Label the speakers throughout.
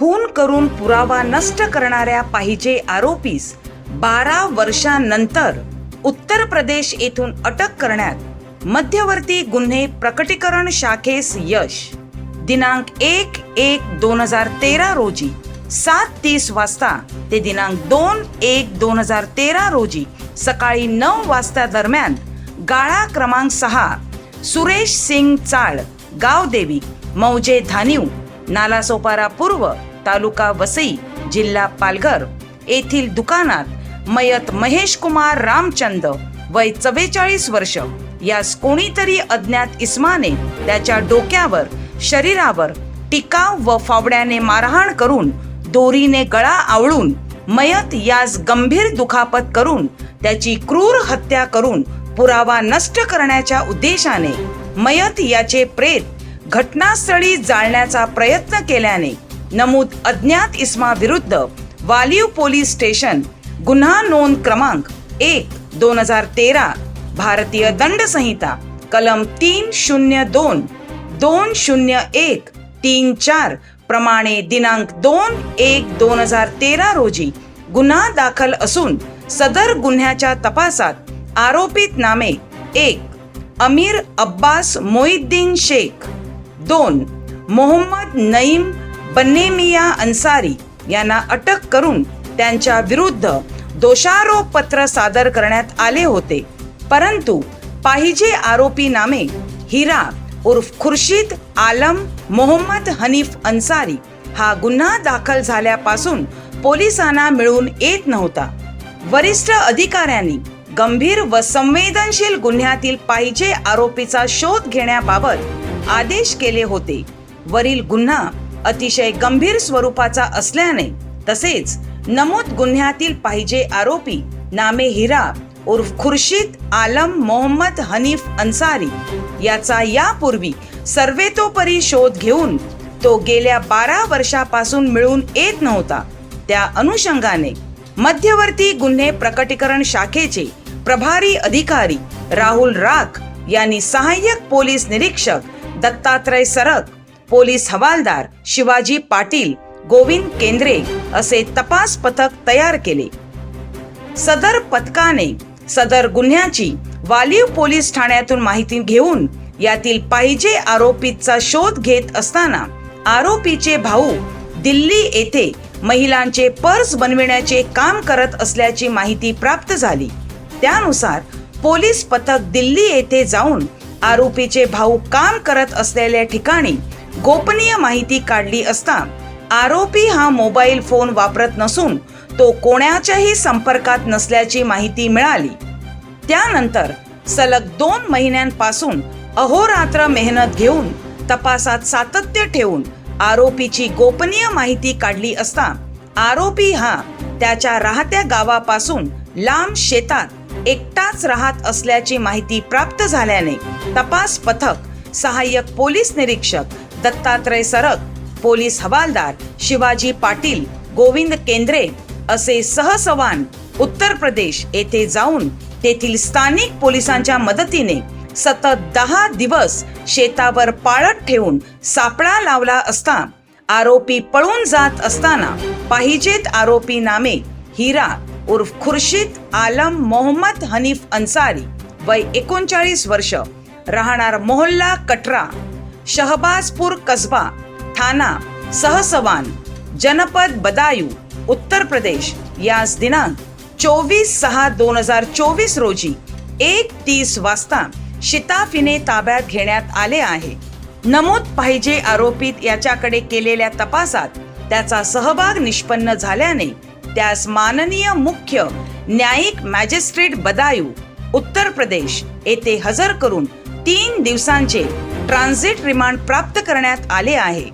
Speaker 1: खून करून पुरावा नष्ट करणाऱ्या पाहिजे आरोपीस बारा वर्षांनंतर उत्तर प्रदेश येथून अटक करण्यात मध्यवर्ती गुन्हे प्रकटीकरण शाखेस यश. दिनांक एक एक दोन हजार तेरा रोजी सात तीस वाजता ते दिनांक दोन एक दोन हजार तेरा रोजी सकाळी नऊ वाजता दरम्यान गाळा क्रमांक सहा सुरेश सिंग चाळ गावदेवी मौजे धानिव नालासोपारा पूर्व तालुका वसई जिल्हा पालघर येथील दुकानात मयत महेश कुमार रामचंद वय चव्वेचाळीस वर्ष. यास कोणीतरी अज्ञात इस्माने त्याच्या डोक्यावर शरीरावर टिकाव व फावड्याने मारहाण करून दोरीने गळा आवळून मयत यास गंभीर दुखापत करून त्याची क्रूर हत्या करून पुरावा नष्ट करण्याच्या उद्देशाने मयत याचे प्रेत घटनास्थळी जाळण्याचा प्रयत्न केल्याने नमूद अज्ञात इस्मा विरुद्ध वालीव पोलीस स्टेशन गुन्हा नोंद क्रमांक एक दोन हजार तेरा भारतीय दंड संहिता कलम तीन शून्य दोन दोन शून्य एक तीन चार प्रमाणे दिनांक दोन एक दोन हजार तेरा रोजी गुन्हा दाखल असून सदर गुन्ह्याच्या तपासात आरोपित नामे एक अमीर अब्बास मोहिद्दीन शेख दोन मोहम्मद नईम बन्नेमिया अन्सारी यांना अटक करून त्यांच्या विरुद्ध दोषारोप पत्र सादर करण्यात आले होते. परंतु पाहिजे आरोपी नामे हिरा उर्फ खुर्शीद आलम मोहम्मद हनीफ अन्सारी हा गुन्हा दाखल झाल्यापासून पोलिसांना मिळून येत नव्हता. वरिष्ठ अधिकाऱ्यांनी गंभीर व संवेदनशील गुन्ह्यातील पाहिजे आरोपीचा शोध घेण्याबाबत आदेश केले होते. वरील गुन्हा अतिशय गंभीर स्वरूपाचा असल्याने तसेच नमूद गुन्ह्यातील पाहिजे आरोपी नामे हिरा उर्फ खुर्शीद आलम मोहम्मद हनीफ अन्सारी याचा यापूर्वी सर्वेतोपरी शोध घेऊन तो गेल्या बारा वर्षापासून मिळून येत नव्हता. त्या अनुषंगाने मध्यवर्ती गुन्हे प्रकटीकरण शाखेचे प्रभारी अधिकारी राहुल राख यांनी सहाय्यक पोलीस निरीक्षक दत्तात्रय सरक पोलीस हवालदार शिवाजी पाटील गोविंद केंद्रे असे तपास पथक तयार केले. सदर पथकाने सदर गुन्ह्याची वालीव पोलीस ठाण्यातून माहिती घेऊन यातील पाहिजे आरोपीचा शोध घेत असताना आरोपीचे भाऊ दिल्ली येथे महिलांचे पर्स बनविण्याचे काम करत असल्याची माहिती प्राप्त झाली. त्यानुसार पोलीस पथक दिल्ली येथे जाऊन आरोपीचे भाऊ काम करत असलेल्या ठिकाणी गोपनीय माहिती काढली असता आरोपी हा मोबाईल फोन वापरत नसून तो कोणाच्याही संपर्कात नसल्याची माहिती मिळाली. त्यानंतर सलग दोन महिन्यांपासून अहोरात्र मेहनत घेऊन तपासात सातत्य ठेवून आरोपीची गोपनीय माहिती काढली असता आरोपी हा त्याच्या राहत्या गावापासून लांब शेतात एकटाच राहत असल्याची माहिती प्राप्त झाल्याने तपास पथक सहाय्यक पोलीस निरीक्षक दत्तात्रय सरक पोलीस हवालदार शिवाजी पाटील गोविंद केंद्रे असे सहसवान उत्तर प्रदेश येथे जाऊन तेथील स्थानिक पोलिसांच्या मदतीने सतत दहा दिवस शेतावर पाळत ठेवून सापळा लावला असता आरोपी पळून जात असताना पाहिजेत आरोपी नामे हिरा उर्फ खुर्शीद आलम मोहम्मद हनीफ अन्सारी वय एकोणचाळीस वर्ष राहणार मोहल्ला कटरा. शहबाजपूर कसबा ठाणा सहसवान जनपद बदायू उत्तर प्रदेश. यास दिनांक चोवीस सहा दोन हजार चोवीस रोजी एक तीस वाजता शिताफीने ताब्यात घेण्यात आले आहे. नमूद पाहिजे आरोपित याच्याकडे केलेल्या तपासात त्याचा सहभाग निष्पन्न झाल्याने त्यास माननीय मुख्य न्यायिक मॅजिस्ट्रेट बदायू उत्तर प्रदेश येथे हजर करून तीन दिवसांचे ट्रान्झिट रिमांड प्राप्त करण्यात आले आहे.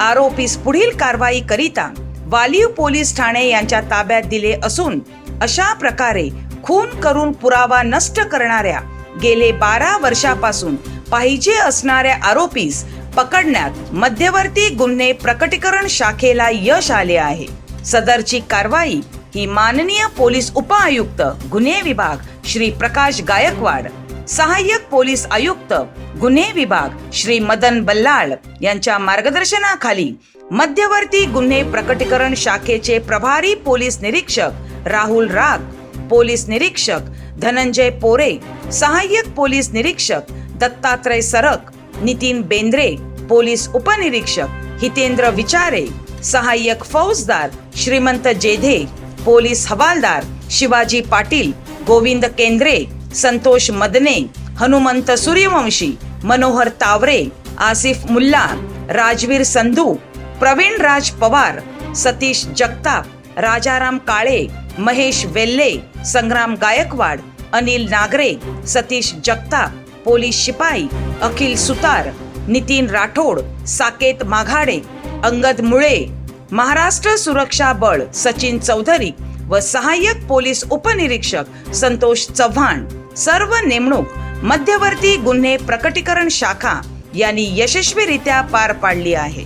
Speaker 1: आरोपीस पुढील कारवाई करिता वालीव पोलीस ठाणे यांच्या ताब्यात दिले असून अशा प्रकारे खून करून पुरावा नष्ट करणाऱ्या गेले बारा वर्षापासून पाहिजे असणाऱ्या आरोपीस पकडण्यात मध्यवर्ती गुन्हे प्रकटीकरण शाखेला यश आले आहे. सदरची कारवाई ही माननीय पोलीस उपआयुक्त गुन्हे विभाग श्री प्रकाश गायकवाड सहाय्यक पोलीस आयुक्त गुन्हे विभाग श्री मदन बल्लाळ यांच्या मार्गदर्शनाखाली मध्यवर्ती गुन्हे प्रकटीकरण शाखेचे प्रभारी पोलीस निरीक्षक राहुल राग पोलीस निरीक्षक धनंजय पोरे सहाय्यक पोलीस निरीक्षक दत्तात्रय सरक नितीन बेंद्रे पोलीस उपनिरीक्षक हितेंद्र विचारे सहाय्यक फौजदार श्रीमंत जेधे पोलीस हवालदार शिवाजी पाटील गोविंद केंद्रे संतोष मदने हनुमंत सूर्यवंशी मनोहर तावरे आसिफ मुल्ला राजवीर संधू प्रवीण राज पवार सतीश जगताप राजाराम काळे महेश वेल्ले संग्राम गायकवाड अनिल नागरे सतीश जगताप पोलीस शिपाई अखिल सुतार नितीन राठोड साकेत माघाडे अंगद मुळे महाराष्ट्र सुरक्षा बळ सचिन चौधरी व सहाय्यक पोलीस उपनिरीक्षक संतोष चव्हाण. सर्व नेमणूक मध्यवर्ती गुन्हे प्रकटीकरण शाखा यांनी यशस्वीरित्या पार पाडली आहे.